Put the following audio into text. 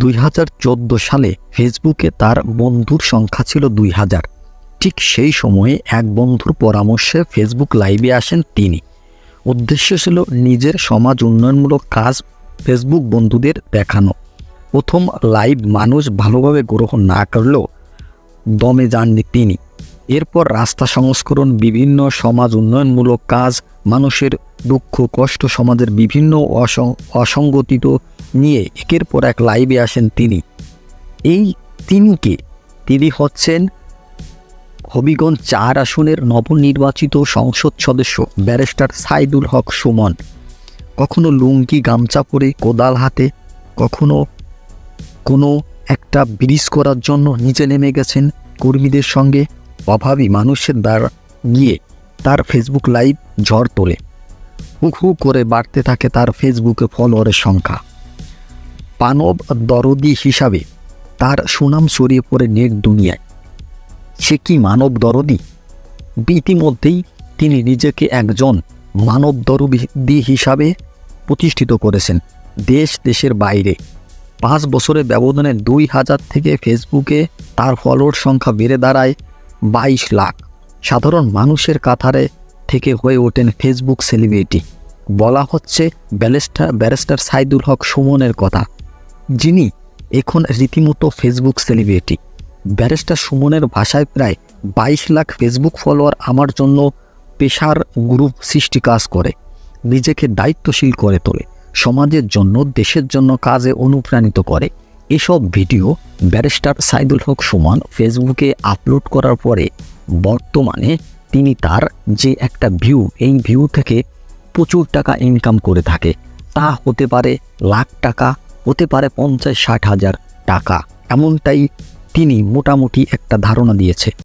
দুই হাজার চোদ্দ সালে ফেসবুকে তার বন্ধুর সংখ্যা ছিল দুই হাজার। ঠিক সেই সময়ে এক বন্ধুর পরামর্শে ফেসবুক লাইভে আসেন তিনি। উদ্দেশ্য ছিল নিজের সমাজ উন্নয়নমূলক কাজ ফেসবুক বন্ধুদের দেখানো। প্রথম লাইভ মানুষ ভালোভাবে গ্রহণ না করলেও দমে যাননি তিনি। এরপর রাস্তা সংস্করণ, বিভিন্ন সমাজ উন্নয়নমূলক কাজ, মানুষের দুঃখ কষ্ট, সমাজের বিভিন্ন অসং অসঙ্গতিত নিয়ে একের পর এক লাইভে আসেন তিনি। এই তিনিকে তিনি হচ্ছেন হবিগঞ্জ চার আসনের নবনির্বাচিত সংসদ সদস্য ব্যারিস্টার সাইদুল হক সুমন। কখনো লুঙ্গি, গামছা পরে কোদাল হাতে, কখনো কোনো একটা ব্রিজ করার জন্য নিচে নেমে গেছেন কর্মীদের সঙ্গে অভাবী মানুষের দ্বারা গিয়ে তার ফেসবুক লাইভ ঝড় তোলে। হু করে বাড়তে থাকে তার ফেসবুকে ফলোয়ারের সংখ্যা। পানব দরদি হিসাবে তার সুনাম ছড়িয়ে পড়ে নেট দুনিয়ায়। সে কি মানব দরদি? ইতিমধ্যেই তিনি নিজেকে একজন মানব দরদি হিসাবে প্রতিষ্ঠিত করেছেন দেশ দেশের বাইরে। পাঁচ বছরের ব্যবধানে দুই হাজার থেকে ফেসবুকে তার ফলোয়ার সংখ্যা বেড়ে দাঁড়ায় বাইশ লাখ। সাধারণ মানুষের কাতারে থেকে হয়ে ওঠেন ফেসবুক সেলিব্রিটি। বলা হচ্ছে ব্যারিস্টার ব্যারিস্টার সাইদুল হক সুমনের কথা। যিনি এখন রীতিমতো ফেসবুক সেলিব্রিটি ব্যারিস্টার সুমনের ভাষায় প্রায় বাইশ লাখ ফেসবুক ফলোয়ার আমার জন্য পেশার গ্রুপ সৃষ্টি কাজ করে। নিজেকে দায়িত্বশীল করে তোলে, সমাজের জন্য, দেশের জন্য কাজে অনুপ্রাণিত করে। এসব ভিডিও ব্যারিস্টার সাইদুল হক সুমন ফেসবুকে আপলোড করার পরে বর্তমানে তিনি তার যে একটা ভিউ এই ভিউ থেকে প্রচুর টাকা ইনকাম করে থাকে। তা হতে পারে লাখ টাকা হতে পারে পঞ্চাশ ষাট হাজার টাকা। এমনটাই তিনি মোটামুটি একটা ধারণা দিয়েছে।